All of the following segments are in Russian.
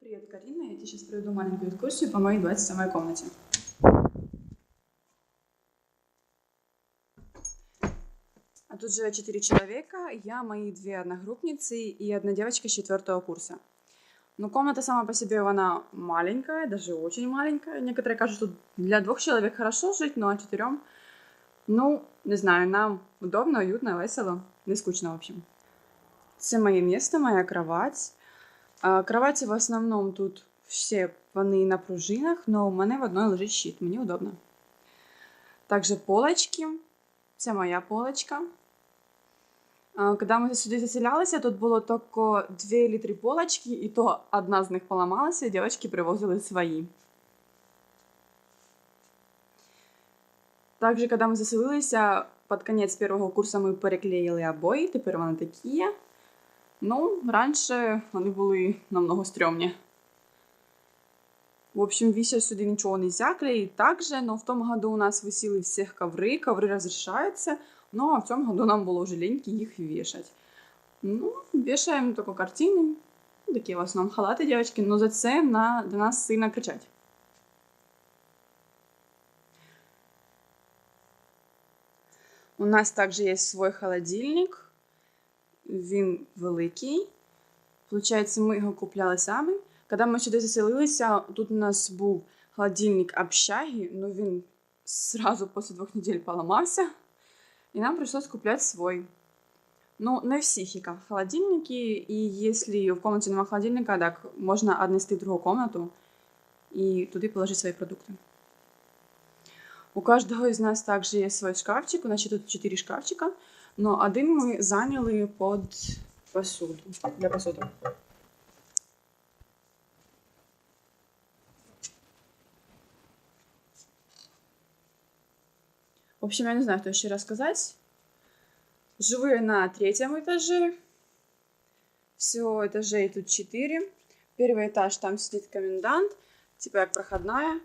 Привет, Карина. Я тебе сейчас проведу маленькую экскурсию по моей 27 комнате. А тут живет 4 человека. Я, мои две одногруппницы и одна девочка с четвертого курса. Ну, комната сама по себе, она маленькая, даже очень маленькая. Некоторые кажут, что для двух человек хорошо жить, но а четырем, ну, не знаю, нам удобно, уютно, весело, не скучно, в общем. Це моє місто, моя кровать. А, Кроваті в основному тут всі вони на пружинах, але у мене в одной лежить щит, мені удобно. Также полочки. Це моя полочка. А, Когда ми сюди заселялися, тут було тільки дві или три полочки, і то одна з них поламалася, і дівчатки привозили свої. Также, когда мы заселилися, под конец первого курсу ми переклеїли обої, тепер вони такі. Ну, раніше вони були намного стрьомні. В общем, висят сюда ничего нельзя клеить также, но в том году у нас висели всех ковры, ковры разрешаются, но а в том году нам было уже леньки их вешать. Ну, вешаем только картины, такие в основном халаты девочки, но за це на, до нас сильно кричать. У нас также есть свой холодильник, він великий. Получається, ми його купляли самі. Коли ми сюди заселилися, тут у нас був холодильник общаги, но він сразу після двох неділь поламався. І нам прийшлось купляти свой. Ну, не в всіх є холодильники, і якщо в комнаті немає холодильника, так можна віднести в другу комнату і туди положити свої продукти. У каждого из нас также есть свой шкафчик. У нас ще тут 4 шкафчика. Но один ми зайняли под посуду. Для посуди. В общем, я не знаю, что еще рассказать. Живу я на третьем этаже. Всего этажей тут четыре. Первый этаж, там сидит комендант, типа как проходная.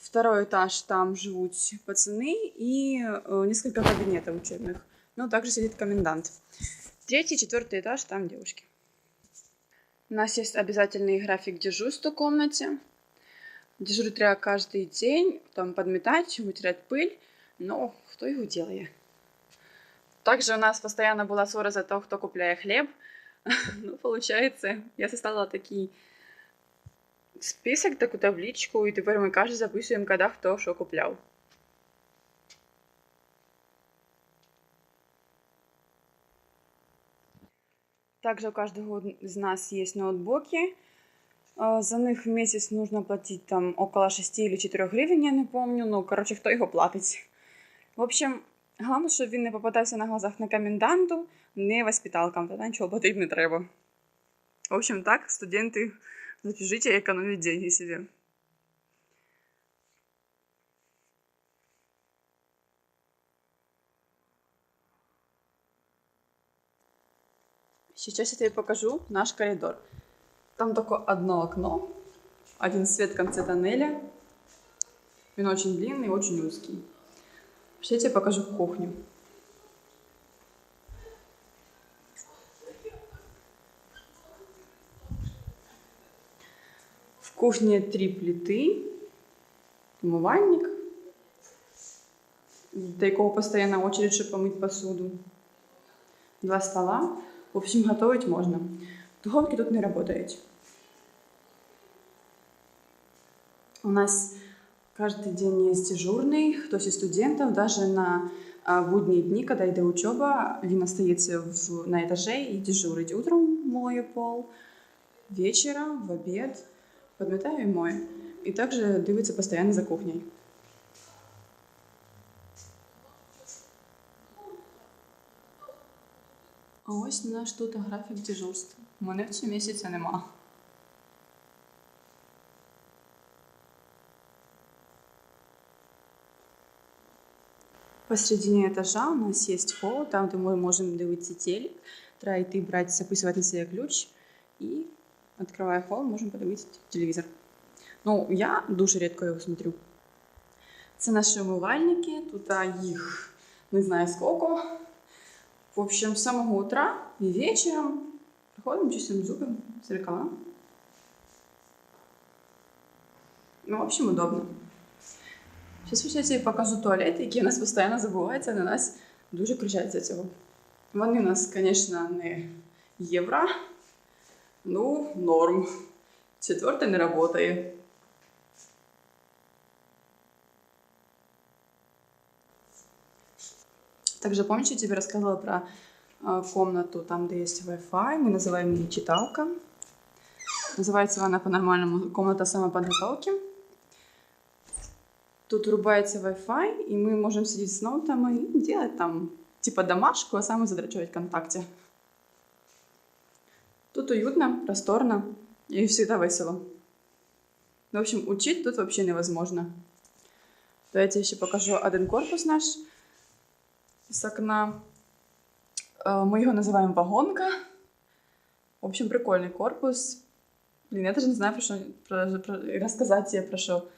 Второй этаж, там живут пацаны и э, несколько кабинетов учебных. Ну, также сидит комендант. Третий, четвертый этаж, там девушки. У нас есть обязательный график дежурства в комнате. Дежурить треба каждый день, там подметать, вытирать пыль, но кто его делает? Также у нас постоянно была ссора за то, кто купляет хлеб. ну, получается, я составила такие список, таку табличку, і тепер ми кожен записуємо, коли хто що купляв. Также у каждого из нас есть ноутбуки. За них в месяц нужно платить там около 6 или 4 гривень, я не помню. Ну, короче, хто його платить. В общем, головне, щоб він не попадався на глазах не коменданту, не воспиталкам, тоді нічого платити не треба. В общем, так, студенти Запишите экономить деньги себе. Сейчас я тебе покажу наш коридор. Там только одно окно, один свет в конце тоннеля. Он очень длинный, очень узкий. Сейчас я тебе покажу кухню. В кухне три плиты, умывальник, до якого постоянно очередь, чтобы помыть посуду. Два стола. В общем, готовить можно. Духовки тут не работают. У нас каждый день есть дежурный, хтось із студентів, даже на а, будні дні, когда йде учоба, він остається в, на этаже и дежурить. Утром мою пол, вечером, в обед – Подметаю и мою. И также дивиться постоянно за кухней. А ось наш тут графік дежурства. Мене в цьому місяці нема. Посередине этажа у нас есть холл, там, де ми можемо дивитися телек. Треба йти брати, записувати себе ключ і открывая холл, можем подавить телевизор. Ну, я дуже редко его смотрю. Это наши умивальники, тут а их. не знаю сколько. В общем, с самого утра и вечером приходим, чистим зубы, зеркала. Ну, в общем, удобно. Сейчас я тебе покажу туалет, який у нас постоянно забувається, на нас дуже кричать за цього. Вони у нас, конечно, не євро, ну, норм. Четвертий не працює. Также помнишь, я тебе рассказывала про э, комнату, там, где есть Wi-Fi, мы называем ее читалка. Называется она по-нормальному комната самоподготовки. Тут врубается Wi-Fi, и мы можем сидеть с ноутом и делать там типа домашку, а сами задрачивать ВКонтакте. Тут уютно, просторно и всегда весело. В общем, учить тут вообще невозможно. Давайте еще покажу один корпус наш с окна. Э, Мы его называем вагонка. В общем, прикольный корпус. Блин, я даже не знаю, про что про, про- рассказать тебе про что.